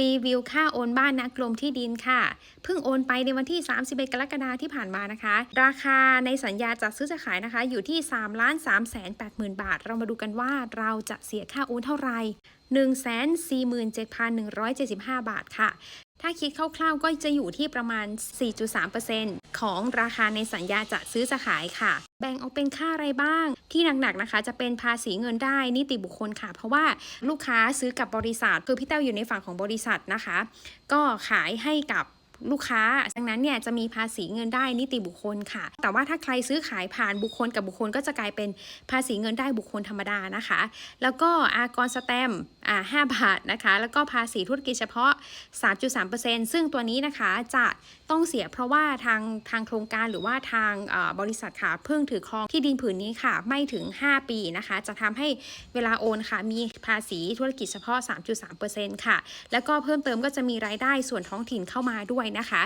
รีวิวค่าโอนบ้านนักกรมที่ดินค่ะ เพิ่งโอนไปในวันที่ 31 กรกฎาคมที่ผ่านมานะคะ ราคาในสัญญาจัดซื้อจะขายนะคะ อยู่ที่3 3 8 0 0 0 0บาท เรามาดูกันว่าเราจะเสียค่าโอนเท่าไหร่147,175 บาทค่ะ ถ้าคิดคร่าวๆก็จะอยู่ที่ประมาณ 4.3%ของราคาในสัญญาจะซื้อจะขายค่ะ แบ่งออกเป็นค่าอะไรบ้าง ที่หนักๆนะคะ จะเป็นภาษีเงินได้นิติบุคคลค่ะ เพราะว่าลูกค้าซื้อกับบริษัทคือพี่เต้าอยู่ในฝั่งของบริษัทนะคะ ก็ขายให้กับ ลูกค้า ดังนั้นเนี่ยจะมีภาษีเงินได้นิติบุคคลค่ะ แต่ว่าถ้าใครซื้อขายผ่านบุคคลกับบุคคลก็จะกลายเป็นภาษีเงินได้บุคคลธรรมดานะคะ แล้วก็อากรสแตมอ่า5บาทนะคะ แล้วก็ภาษีธุรกิจเฉพาะ 3.3%ซึ่งตัวนี้นะคะจะต้องเสียเพราะว่าทางทางโครงการหรือว่าทางบริษัทค่ะเพิ่งถือครองที่ดินผืนนี้ค่ะ ไม่ถึง 5 ปีนะคะ จะทำให้เวลาโอนค่ะมีภาษีธุรกิจเฉพาะ 3.3%ค่ะ แล้วก็เพิ่มเติมก็จะมีรายได้ส่วนท้องถิ่นเข้ามาด้วยนะคะ